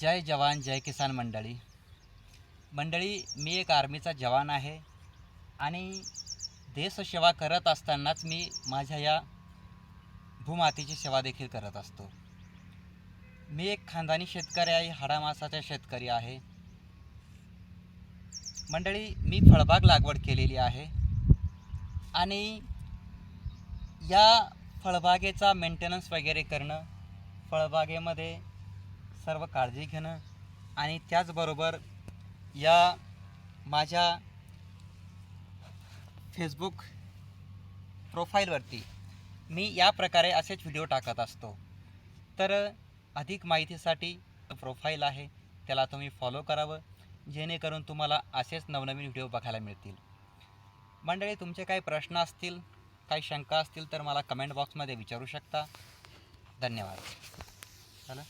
जय जवान जय किसान मंडळी. मंडळी मी एक आर्मीचा जवान आहे आणि देशसेवा करत असतानाच मी माझ्या या भूमातीची सेवा देखील करत असतो. मी एक खानदानी शेतकरी आहे हाडामासाचा शेतकरी आहे. मंडळी मी फळबाग लागवड केलेली आहे आणि या फळबागेचा मेंटेनन्स वगैरे करणं फळबागेमध्ये सर्व काळजी घेणं आणि त्याचबरोबर या माझ्या फेसबुक प्रोफाईलवरती मी या प्रकारे असेच व्हिडिओ टाकत असतो. तर अधिक माहितीसाठी प्रोफाईल आहे त्याला तुम्ही फॉलो करावं जेणेकरून तुम्हाला असेच नवनवीन व्हिडिओ बघायला मिळतील. मंडळी तुमचे काही प्रश्न असतील काही शंका असतील तर मला कमेंट बॉक्समध्ये विचारू शकता. धन्यवाद. चला.